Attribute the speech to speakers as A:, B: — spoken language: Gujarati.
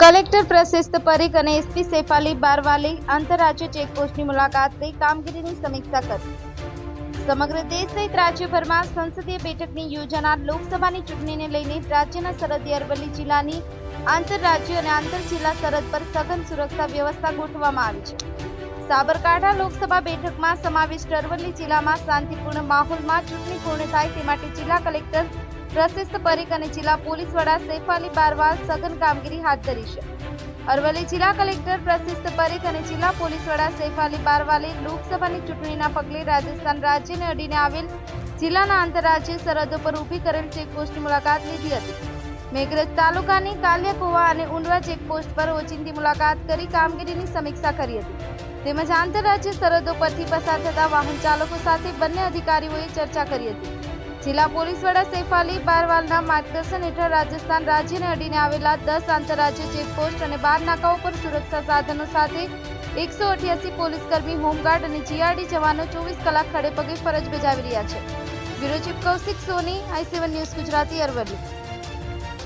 A: કલેક્ટર પ્રશિસ્ત પરીખ અને એસપી સેફાલી બારવાલી આંતરરાજ્ય ચેકપોસ્ટની મુલાકાત લઈ કામગીરીની સમીક્ષા કરી. સમગ્ર દેશ સહિત રાજ્યભરમાં સંસદીય બેઠકની યોજાનાર લોકસભાની ચૂંટણીને લઈને રાજ્યના સરહદી અરવલ્લી જિલ્લાની આંતરરાજ્ય અને આંતર જિલ્લા સરહદ પર સઘન સુરક્ષા વ્યવસ્થા ગોઠવવામાં આવી છે. સાબરકાંઠા લોકસભા બેઠકમાં સમાવિષ્ટ અરવલ્લી જિલ્લામાં શાંતિપૂર્ણ માહોલમાં ચૂંટણી પૂર્ણ થાય તે માટે જિલ્લા કલેક્ટર પ્રશિસ્ત પરીખ અને જિલ્લા પોલીસ વડા સૈફાલી બારવાલ સઘન કામગીરી હાથ ધરી છે. અરવલ્લી જિલ્લા કલેક્ટર પ્રશિસ્ત પરીખ અને જિલ્લા પોલીસ વડા સૈફાલી બારવાલે લોકસભાની ચૂંટણીના પગલે રાજસ્થાન રાજ્યને અડીને આવેલ જિલ્લાના આંતરરાજ્ય સરહદો પર ઊભી કરેલ ચેકપોસ્ટની મુલાકાત લીધી હતી. મેઘરજ તાલુકાની કાલિયાકુવા અને ઉંડવા ચેકપોસ્ટ પર ઓચિંતી મુલાકાત કરી કામગીરીની સમીક્ષા કરી હતી. તેમજ આંતરરાજ્ય સરહદો પરથી પસાર થતા વાહન ચાલકો સાથે બંને અધિકારીઓએ ચર્ચા કરી હતી. જિલ્લા પોલીસ વડા સૈફાલી બારવાલના માર્ગદર્શન હેઠળ રાજસ્થાન રાજ્યને અડીને આવેલા દસ આંતરરાજ્ય ચેકપોસ્ટ અને બાર નાકાઓ પર સુરક્ષા સાધનો સાથે એકસો અઠ્યાસી પોલીસકર્મી હોમગાર્ડ અને જીઆરડી જવાનો ચોવીસ કલાક ખડે પગે ફરજ બજાવી રહ્યા છે. Bureau chief Kaushik Soni, I seven news Gujarati Aravalli.